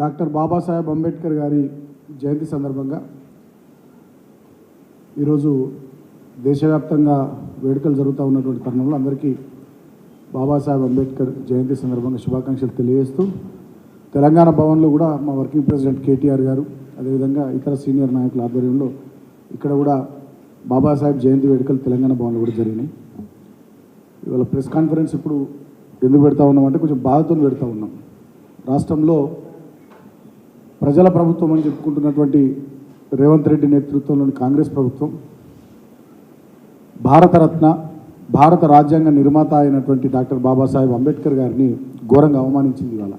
Doctor Babasaheb Ambedkar గారి జయంతి సందర్భంగా ఈరోజు దేశవ్యాప్తంగా వేడుకలు జరుగుతూ ఉన్నటువంటి తరుణంలో అందరికీ బాబాసాహెబ్ అంబేద్కర్ జయంతి సందర్భంగా శుభాకాంక్షలు తెలియజేస్తూ తెలంగాణ భవన్లో కూడా మా వర్కింగ్ ప్రెసిడెంట్ కేటీఆర్ గారు అదేవిధంగా ఇతర సీనియర్ నాయకుల ఆధ్వర్యంలో ఇక్కడ కూడా బాబాసాహెబ్ జయంతి వేడుకలు తెలంగాణ భవన్లో కూడా జరిగినాయి. ఇవాళ ప్రెస్ కాన్ఫరెన్స్ ఇప్పుడు ఎందుకు పెడతా ఉన్నామంటే కొంచెం బాధతో పెడతా ఉన్నాం. రాష్ట్రంలో ప్రజల ప్రభుత్వం అని చెప్పుకుంటున్నటువంటి రేవంత్ రెడ్డి నేతృత్వంలోని కాంగ్రెస్ ప్రభుత్వం భారతరత్న భారత రాజ్యాంగ నిర్మాత అయినటువంటి డాక్టర్ బాబాసాహెబ్ అంబేద్కర్ గారిని ఘోరంగా అవమానించింది ఇవాళ.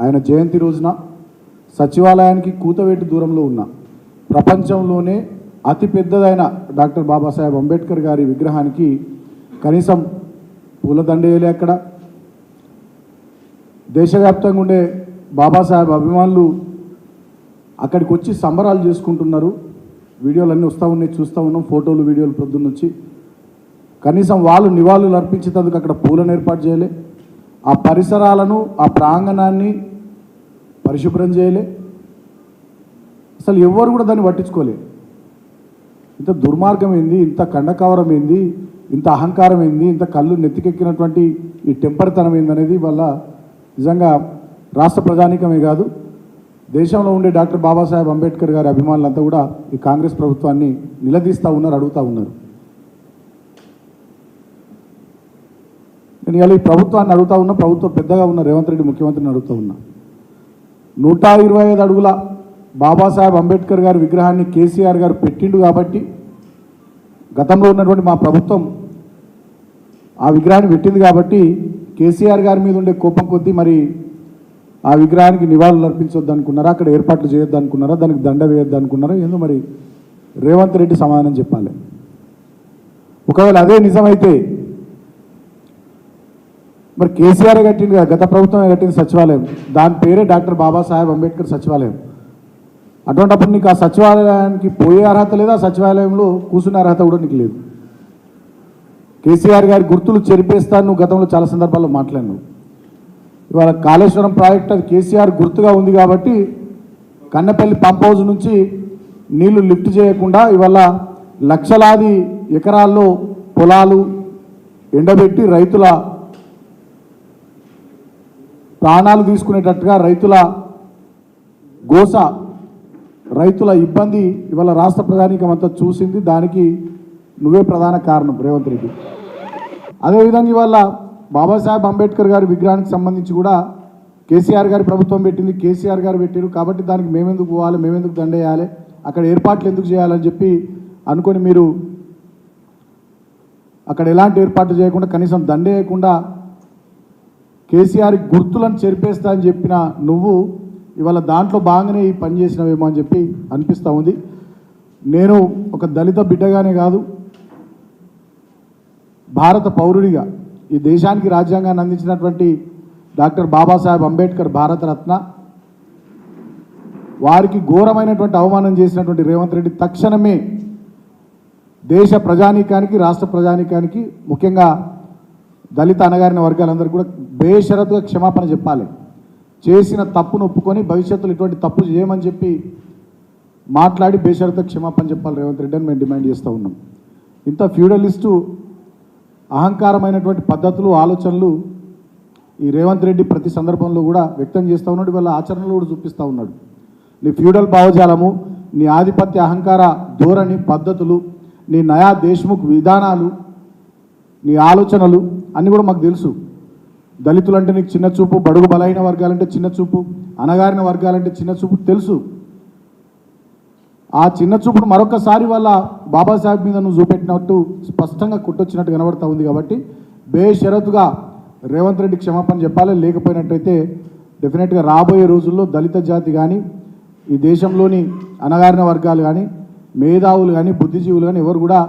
ఆయన జయంతి రోజున సచివాలయానికి కూతవేటు దూరంలో ఉన్న ప్రపంచంలోనే అతి పెద్దదైన డాక్టర్ బాబాసాహెబ్ అంబేద్కర్ గారి విగ్రహానికి కనీసం పూలదండేయలే అక్కడ. దేశవ్యాప్తంగా ఉండే బాబాసాహెబ్ అభిమానులు అక్కడికి వచ్చి సంబరాలు చేసుకుంటున్నారు. వీడియోలు అన్నీ వస్తూ ఉన్నాయి చూస్తూ ఉన్నాం ఫోటోలు వీడియోలు పొద్దున్న కనీసం వాళ్ళు నివాళులు అర్పించేందుకు అక్కడ పూలను ఏర్పాటు చేయలే. ఆ పరిసరాలను ఆ ప్రాంగణాన్ని పరిశుభ్రం చేయలే. అసలు ఎవ్వరు కూడా దాన్ని పట్టించుకోలే. ఇంత దుర్మార్గం ఏంది ఇంత కండకవరం ఏంది ఇంత అహంకారం ఏంది ఇంత కళ్ళు నెత్తికెక్కినటువంటి ఈ టెంపర్తనం ఏందనేది వల్ల నిజంగా రాష్ట్ర ప్రజానీకమే కాదు. దేశంలో ఉండే డాక్టర్ బాబాసాహెబ్ అంబేద్కర్ గారి అభిమానులంతా కూడా ఈ కాంగ్రెస్ ప్రభుత్వాన్ని నిలదీస్తూ ఉన్నారు అడుగుతూ ఉన్నారు. నేను ఇవాళ ఈ ప్రభుత్వాన్ని అడుగుతా ఉన్నా ప్రభుత్వం పెద్దగా ఉన్న రేవంత్ రెడ్డి ముఖ్యమంత్రిని అడుగుతూ ఉన్నా. నూట ఇరవై ఐదు అడుగుల బాబాసాహెబ్ అంబేద్కర్ గారి విగ్రహాన్ని కేసీఆర్ గారు పెట్టిండు కాబట్టి గతంలో ఉన్నటువంటి మా ప్రభుత్వం ఆ విగ్రహాన్ని పెట్టింది కాబట్టి కేసీఆర్ గారి మీద ఉండే కోపం కొద్దీ మరి ఆ విగ్రహానికి నివాళులు అర్పించొద్దు అనుకున్నారా? అక్కడ ఏర్పాట్లు చేయొద్దు అనుకున్నారా? దానికి దండ వేయొద్దు అనుకున్నారా? ఏందో మరి రేవంత్ రెడ్డి సమాధానం చెప్పాలి. ఒకవేళ అదే నిజమైతే మరి కేసీఆర్ కట్టింది కదా గత ప్రభుత్వమే కట్టింది సచివాలయం. దాని పేరే డాక్టర్ బాబాసాహెబ్ అంబేద్కర్ సచివాలయం. అటువంటిప్పుడు నీకు ఆ సచివాలయానికి పోయే అర్హత లేదు? ఆ సచివాలయంలో కూర్చునే అర్హత కూడా నీకు లేదు. కేసీఆర్ గారి గుర్తులు చెరిపేస్తాను నువ్వు గతంలో చాలా సందర్భాల్లో మాట్లాడినావు. ఇవాళ కాళేశ్వరం ప్రాజెక్ట్ అది కేసీఆర్ గుర్తుగా ఉంది కాబట్టి కన్నపల్లి పంప్ హౌస్ నుంచి నీళ్ళు లిఫ్ట్ చేయకుండా ఇవాళ లక్షలాది ఎకరాల్లో పొలాలు ఎండబెట్టి రైతుల ప్రాణాలు తీసుకునేటట్టుగా రైతుల గోస రైతుల ఇబ్బంది ఇవాళ రాష్ట్ర ప్రధానికం అంతా చూసింది. దానికి నువ్వే ప్రధాన కారణం రేవంత్ రెడ్డి. అదేవిధంగా ఇవాళ బాబాసాహెబ్ అంబేద్కర్ గారి విగ్రహానికి సంబంధించి కూడా కేసీఆర్ గారి ప్రభుత్వం పెట్టింది. కేసీఆర్ గారు పెట్టారు. కాబట్టి దానికి మేమెందుకు పోవాలి? మేమెందుకు దండేయాలి అక్కడ ఏర్పాట్లు ఎందుకు చేయాలని చెప్పి అనుకొని మీరు అక్కడ ఎలాంటి ఏర్పాట్లు చేయకుండా కనీసం దండేయకుండా కేసీఆర్ గుర్తులను చెరిపేస్తా అని చెప్పిన నువ్వు ఇవాళ దాంట్లో బాగానే ఈ పని చేసినవేమో అని చెప్పి అనిపిస్తూ ఉంది. నేను ఒక దళిత బిడ్డగానే కాదు భారత పౌరుడిగా ఈ దేశానికి రాజ్యాంగాన్ని అందించినటువంటి డాక్టర్ బాబాసాహెబ్ అంబేద్కర్ భారతరత్న వారికి ఘోరమైనటువంటి అవమానం చేసినటువంటి రేవంత్ రెడ్డి తక్షణమే దేశ ప్రజానీకానికి రాష్ట్ర ప్రజానీకానికి ముఖ్యంగా దళిత అనగారిన వర్గాలందరూ కూడా బేషరతుగా క్షమాపణ చెప్పాలి. చేసిన తప్పును ఒప్పుకొని భవిష్యత్తులో ఇటువంటి తప్పు చేయమని చెప్పి మాట్లాడి బేషరతుగా క్షమాపణ చెప్పాలి రేవంత్ రెడ్డి అని మేము డిమాండ్ చేస్తూ ఉన్నాం. ఇంత ఫ్యూడలిస్టు అహంకారమైనటువంటి పద్ధతులు ఆలోచనలు ఈ రేవంత్ రెడ్డి ప్రతి సందర్భంలో కూడా వ్యక్తం చేస్తూ ఉన్నాడు వాళ్ళ ఆచరణలు కూడా చూపిస్తూ ఉన్నాడు. నీ ఫ్యూడల్ భావజాలము నీ ఆధిపత్య అహంకార ధోరణి పద్ధతులు నీ నయా దేశ్ముఖ్ విధానాలు నీ ఆలోచనలు అన్నీ కూడా మాకు తెలుసు. దళితులు అంటే నీకు చిన్న చూపు బడుగు బలహీన వర్గాలంటే చిన్న చూపు అనగారిన వర్గాలంటే చిన్న చూపు తెలుసు. ఆ చిన్న చూపుడు మరొకసారి వాళ్ళ బాబాసాహెబ్ మీద నువ్వు చూపెట్టినట్టు స్పష్టంగా కుట్టొచ్చినట్టు కనబడతా ఉంది కాబట్టి బేషరతుగా రేవంత్ రెడ్డి క్షమాపణ చెప్పాలి. లేకపోయినట్టయితే డెఫినెట్గా రాబోయే రోజుల్లో దళిత జాతి కానీ ఈ దేశంలోని అనగారిన వర్గాలు కానీ మేధావులు కానీ బుద్ధిజీవులు కానీ ఎవరు కూడా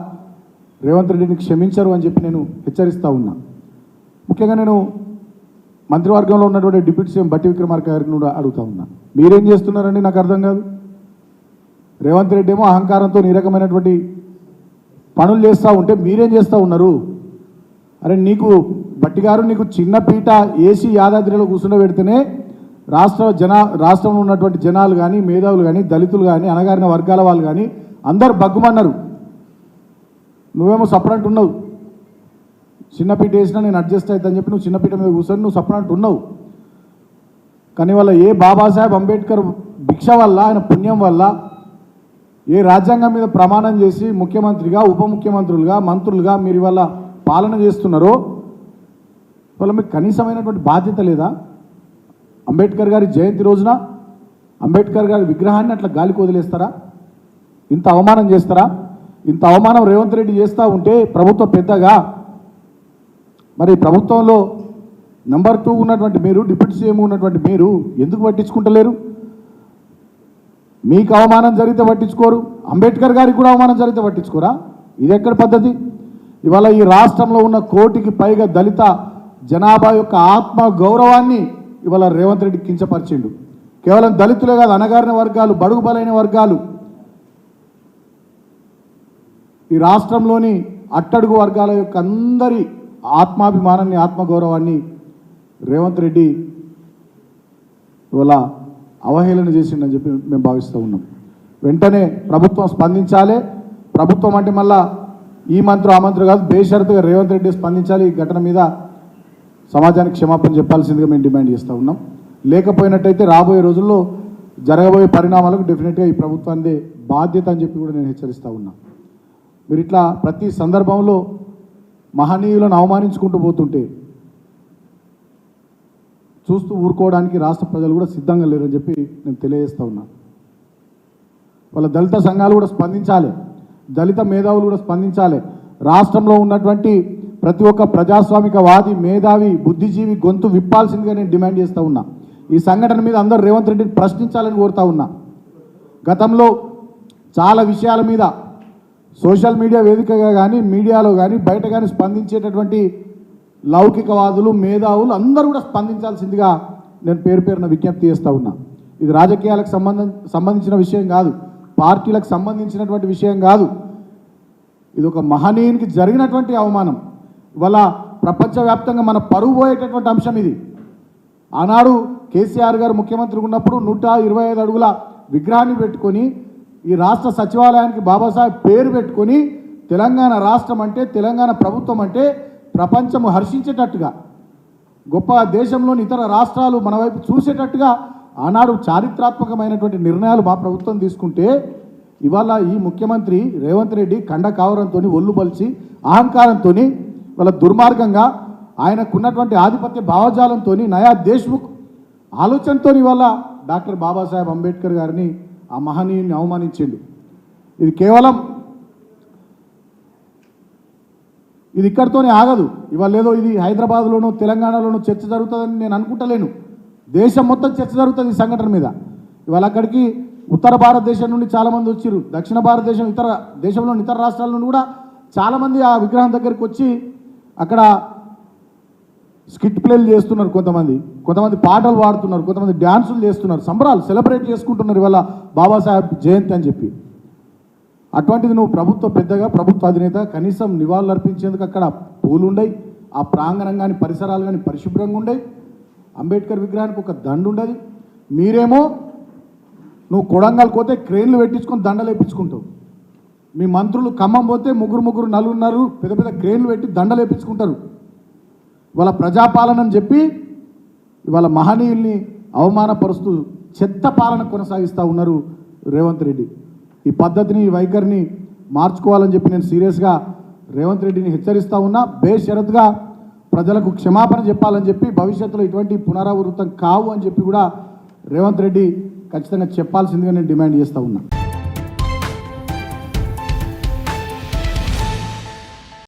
రేవంత్ రెడ్డిని క్షమించరు అని చెప్పి నేను హెచ్చరిస్తూ ఉన్నా. ముఖ్యంగా నేను మంత్రివర్గంలో ఉన్నటువంటి డిప్యూటీ సీఎం బట్టి విక్రమార్క గారిని కూడా అడుగుతా ఉన్నా. మీరేం చేస్తున్నారండి నాకు అర్థం కాదు. రేవంత్ రెడ్డి ఏమో అహంకారంతో ఈ రకమైనటువంటి పనులు చేస్తూ ఉంటే మీరేం చేస్తూ ఉన్నారు? అరే నీకు బట్టిగారు నీకు చిన్న పీట ఏసీ యాదాద్రిలో కూర్చుండబెడితేనే రాష్ట్ర జన రాష్ట్రంలో ఉన్నటువంటి జనాలు కానీ మేధావులు కానీ దళితులు కానీ అనగారిన వర్గాల వాళ్ళు కానీ అందరు బగ్గుమన్నారు నువ్వేమో సపరేట్ ఉన్నావు చిన్నపీట వేసినా నేను అడ్జస్ట్ అవుతుందని చెప్పి నువ్వు చిన్నపీట మీద కూర్చొని నువ్వు సపరెంట్ ఉన్నావు కానీ వాళ్ళ ఏ బాబాసాహెబ్ అంబేద్కర్ భిక్ష వల్ల ఆయన పుణ్యం వల్ల ఏ రాజ్యాంగం మీద ప్రమాణం చేసి ముఖ్యమంత్రిగా ఉప ముఖ్యమంత్రులుగా మంత్రులుగా మీరు ఇవాళ పాలన చేస్తున్నారో వాళ్ళ మీకు కనీసమైనటువంటి బాధ్యత లేదా? అంబేద్కర్ గారి జయంతి రోజున అంబేద్కర్ గారి విగ్రహాన్ని అట్లా గాలికి వదిలేస్తారా? ఇంత అవమానం చేస్తారా? ఇంత అవమానం రేవంత్ రెడ్డి చేస్తూ ఉంటే ప్రభుత్వం పెద్దగా? మరి ప్రభుత్వంలో నెంబర్ టూ ఉన్నటువంటి మీరు డిప్యూటీ సీఎం ఉన్నటువంటి మీరు ఎందుకు పట్టించుకుంటలేరు? మీకు అవమానం జరిగితే పట్టించుకోరు. అంబేద్కర్ గారికి కూడా అవమానం జరిగితే పట్టించుకోరా? ఇది ఎక్కడ పద్ధతి? ఇవాళ ఈ రాష్ట్రంలో ఉన్న కోటికి పైగా దళిత జనాభా యొక్క ఆత్మ గౌరవాన్ని ఇవాళ రేవంత్ రెడ్డి కించపరిచిండు. కేవలం దళితులే కాదు అనగారిన వర్గాలు బడుగు బలైన వర్గాలు. ఈ రాష్ట్రంలోని అట్టడుగు వర్గాల యొక్క అందరి ఆత్మాభిమానాన్ని ఆత్మగౌరవాన్ని రేవంత్ రెడ్డి ఇవాళ అవహేళన చేసిండని చెప్పి మేము భావిస్తూ ఉన్నాం. వెంటనే ప్రభుత్వం స్పందించాలి. ప్రభుత్వం అంటే మళ్ళా ఈ మంత్రి ఆ మంత్రి కాదు బేషరతుగా రేవంత్ రెడ్డి స్పందించాలి ఈ ఘటన మీద సమాజానికి క్షమాపణ చెప్పాల్సిందిగా మేము డిమాండ్ చేస్తూ ఉన్నాం. లేకపోయినట్టయితే రాబోయే రోజుల్లో జరగబోయే పరిణామాలకు డెఫినెట్గా ఈ ప్రభుత్వాన్ని బాధ్యత అని చెప్పి కూడా నేను హెచ్చరిస్తూ ఉన్నా. మీరు ఇట్లా ప్రతి సందర్భంలో మహనీయులను అవమానించుకుంటూ పోతుంటే చూస్తూ ఊరుకోవడానికి రాష్ట్ర ప్రజలు కూడా సిద్ధంగా లేరని చెప్పి నేను తెలియజేస్తూ ఉన్నాను వాళ్ళ దళిత సంఘాలు కూడా స్పందించాలి. దళిత మేధావులు కూడా స్పందించాలి. రాష్ట్రంలో ఉన్నటువంటి ప్రతి ఒక్క ప్రజాస్వామికవాది మేధావి బుద్ధిజీవి గొంతు విప్పాల్సిందిగా నేను డిమాండ్ చేస్తూ ఉన్నా. ఈ సంఘటన మీద అందరూ రేవంత్ రెడ్డిని ప్రశ్నించాలని కోరుతా ఉన్నా. గతంలో చాలా విషయాల మీద సోషల్ మీడియా వేదికగా కానీ మీడియాలో కానీ బయట కానీ స్పందించేటటువంటి లౌకికవాదులు మేధావులు అందరూ కూడా స్పందించాల్సిందిగా నేను పేరు పేరున విజ్ఞప్తి చేస్తూ ఉన్నా. ఇది రాజకీయాలకు సంబంధం సంబంధించిన విషయం కాదు. పార్టీలకు సంబంధించినటువంటి విషయం కాదు. ఇది ఒక మహనీయునికి జరిగినటువంటి అవమానం. ఇవాళ ప్రపంచవ్యాప్తంగా మన పరువు పోయేటటువంటి అంశం ఇది. ఆనాడు కేసీఆర్ గారు ముఖ్యమంత్రి ఉన్నప్పుడు నూట ఇరవై ఐదు అడుగుల విగ్రహాన్ని పెట్టుకొని ఈ రాష్ట్ర సచివాలయానికి బాబాసాహెబ్ పేరు పెట్టుకొని తెలంగాణ రాష్ట్రం అంటే తెలంగాణ ప్రభుత్వం అంటే ప్రపంచం హర్షించేటట్టుగా గొప్ప దేశంలోని ఇతర రాష్ట్రాలు మన వైపు చూసేటట్టుగా ఆనాడు చారిత్రాత్మకమైనటువంటి నిర్ణయాలు మా ప్రభుత్వం తీసుకుంటే ఇవాళ ఈ ముఖ్యమంత్రి రేవంత్ రెడ్డి కండ కావరంతో ఒళ్ళు బలిచి అహంకారంతో వాళ్ళ దుర్మార్గంగా ఆయనకున్నటువంటి ఆధిపత్య భావజాలంతో నయా దేశ్ముఖ్ ఆలోచనతో ఇవాళ డాక్టర్ బాబాసాహెబ్ అంబేద్కర్ గారిని ఆ మహనీయుని అవమానించిండు. ఇది కేవలం ఇది ఇక్కడితోనే ఆగదు. ఇవాళ ఏదో ఇది హైదరాబాద్లోనూ తెలంగాణలోనూ చర్చ జరుగుతుందని నేను అనుకుంటలేను. దేశం మొత్తం చర్చ జరుగుతుంది ఈ సంఘటన మీద. ఇవాళ అక్కడికి ఉత్తర భారతదేశం నుండి చాలామంది వచ్చారు దక్షిణ భారతదేశం ఇతర దేశంలోని ఇతర రాష్ట్రాల నుండి కూడా చాలామంది ఆ విగ్రహం దగ్గరికి వచ్చి అక్కడ స్కిట్ ప్లేలు చేస్తున్నారు కొంతమంది. కొంతమంది పాటలు పాడుతున్నారు. కొంతమంది డ్యాన్సులు చేస్తున్నారు. సంబరాలు సెలబ్రేట్ చేసుకుంటున్నారు ఇవాళ బాబాసాహెబ్ జయంతి అని చెప్పి. అటువంటిది నువ్వు ప్రభుత్వ పెద్దగా ప్రభుత్వ అధినేత కనీసం నివాళులు అర్పించేందుకు అక్కడ పూలుండయి ఆ ప్రాంగణం కానీ పరిసరాలు కానీ పరిశుభ్రంగా ఉండయి. అంబేద్కర్ విగ్రహానికి ఒక దండు ఉండదు మీరేమో నువ్వు కొడంగల్ పోతే క్రేన్లు పెట్టించుకొని దండలు వేయించుకుంటావు మీ మంత్రులు ఖమ్మం పోతే ముగ్గురు ముగ్గురు నలుగురున్నారు పెద్ద పెద్ద క్రేన్లు పెట్టి దండలు వేయించుకుంటారు ఇవాళ ప్రజాపాలన అని చెప్పి ఇవాళ మహనీయుల్ని అవమానపరుస్తూ చెత్త పాలన కొనసాగిస్తూ ఉన్నారు రేవంత్ రెడ్డి. ఈ పద్ధతిని ఈ వైఖరిని మార్చుకోవాలని చెప్పి నేను సీరియస్గా రేవంత్ రెడ్డిని హెచ్చరిస్తూ ఉన్నా. బేషరత్గా ప్రజలకు క్షమాపణ చెప్పాలని చెప్పి భవిష్యత్తులో ఇటువంటి పునరావృతం కావు అని చెప్పి కూడా రేవంత్ రెడ్డి ఖచ్చితంగా చెప్పాల్సిందిగా నేను డిమాండ్ చేస్తూ ఉన్నా.